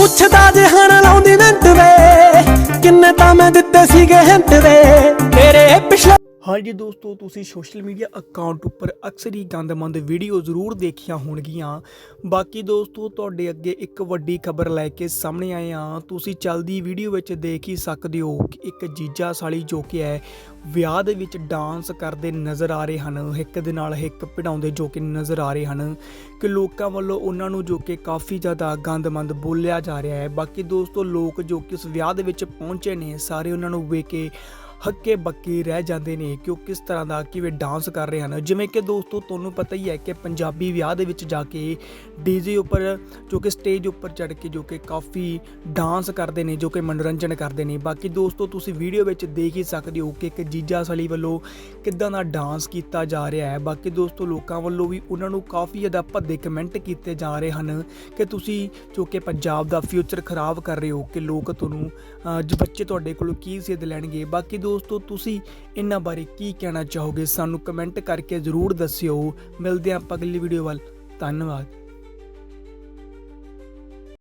ਪੁੱਛਦਾ ਜੇ ਹਣ ਲਾਉਂਦੀ ਮਿੰਟ ਵੇ। ਕਿੰਨੇ ਤਾਂ ਮੈਂ ਦਿੱਤੇ ਸੀਗੇ ਹਿੰਟ ਵੇ। ਤੇਰੇ ਪਿਛਲੇ ਹਾਂਜੀ ਦੋਸਤੋ, ਤੁਸੀਂ ਸੋਸ਼ਲ ਮੀਡੀਆ ਅਕਾਊਂਟ ਉੱਪਰ ਅਕਸਰ ਹੀ ਗੰਦਮੰਦ ਵੀਡੀਓ ਜ਼ਰੂਰ ਦੇਖੀਆਂ ਹੋਣਗੀਆਂ। ਬਾਕੀ ਦੋਸਤੋ, ਤੁਹਾਡੇ ਅੱਗੇ ਇੱਕ ਵੱਡੀ ਖਬਰ ਲੈ ਕੇ ਸਾਹਮਣੇ ਆਏ ਆ ਤੁਸੀਂ ਚਲਦੀ ਵੀਡੀਓ ਵਿੱਚ ਦੇਖ ਹੀ ਸਕਦੇ ਹੋ ਕਿ ਇੱਕ ਜੀਜਾ ਸਾਲੀ ਜੋ ਕਿ ਹੈ, ਵਿਆਹ ਦੇ ਵਿੱਚ ਡਾਂਸ ਕਰਦੇ ਨਜ਼ਰ ਆ ਰਹੇ ਹਨ। ਇੱਕ ਦੇ ਨਾਲ ਇੱਕ ਭਿੜਾਉਂਦੇ ਜੋ ਕਿ ਨਜ਼ਰ ਆ ਰਹੇ ਹਨ ਕਿ ਲੋਕਾਂ ਵੱਲੋਂ ਉਹਨਾਂ ਨੂੰ ਜੋ ਕਿ ਕਾਫੀ ਜ਼ਿਆਦਾ ਗੰਦਮੰਦ ਬੋਲਿਆ ਜਾ ਰਿਹਾ ਹੈ। ਬਾਕੀ ਦੋਸਤੋ, ਲੋਕ ਜੋ ਕਿ ਉਸ ਵਿਆਹ ਦੇ ਵਿੱਚ ਪਹੁੰਚੇ ਨੇ, ਸਾਰੇ ਉਹਨਾਂ ਨੂੰ ਵੇਖ ਕੇ ਹੱਕੇ ਬੱਕੇ ਰਹਿ ਜਾਂਦੇ ਨੇ ਕਿ ਉਹ ਕਿਸ ਤਰ੍ਹਾਂ ਦਾ ਕਿਵੇਂ ਡਾਂਸ ਕਰ ਰਹੇ ਹਨ। ਜਿਵੇਂ ਕਿ ਦੋਸਤੋ, ਤੁਹਾਨੂੰ ਪਤਾ ਹੀ ਹੈ ਕਿ ਪੰਜਾਬੀ ਵਿਆਹ ਦੇ ਵਿੱਚ ਜਾ ਕੇ ਡੀਜੇ ਉੱਪਰ, ਜੋ ਕਿ ਸਟੇਜ ਉੱਪਰ ਚੜ੍ਹ ਕੇ ਜੋ ਕਿ ਕਾਫੀ ਡਾਂਸ ਕਰਦੇ ਨੇ, ਜੋ ਕਿ ਮਨੋਰੰਜਨ ਕਰਦੇ ਨੇ। ਬਾਕੀ ਦੋਸਤੋ, ਤੁਸੀਂ ਵੀਡੀਓ ਵਿੱਚ ਦੇਖ ਹੀ ਸਕਦੇ ਹੋ ਕਿ ਇੱਕ ਜੀਜਾ ਸਲੀ ਵੱਲੋਂ ਕਿੱਦਾਂ ਦਾ ਡਾਂਸ ਕੀਤਾ ਜਾ ਰਿਹਾ ਹੈ। ਬਾਕੀ ਦੋਸਤੋ, ਲੋਕਾਂ ਵੱਲੋਂ ਵੀ ਉਹਨਾਂ ਨੂੰ ਕਾਫੀ ਜ਼ਿਆਦਾ ਭੱਦੇ ਕਮੈਂਟ ਕੀਤੇ ਜਾ ਰਹੇ ਹਨ ਕਿ ਤੁਸੀਂ ਜੋ ਕਿ ਪੰਜਾਬ ਦਾ ਫਿਊਚਰ ਖਰਾਬ ਕਰ ਰਹੇ ਹੋ, ਕਿ ਲੋਕ ਤੁਹਾਨੂੰ ਬੱਚੇ ਤੁਹਾਡੇ ਕੋਲੋਂ ਕੀ ਸਿੱਧ ਲੈਣਗੇ। ਬਾਕੀ ਦੋਸਤੋ, ਤੁਸੀਂ ਇਹਨਾਂ ਬਾਰੇ ਕੀ ਕਹਿਣਾ ਚਾਹੋਗੇ? ਸਾਨੂੰ ਕਮੈਂਟ ਕਰਕੇ ਜ਼ਰੂਰ ਦੱਸਿਓ। ਮਿਲਦੇ ਹਾਂ ਅਗਲੀ ਵੀਡੀਓ ਵੱਲ। ਧੰਨਵਾਦ।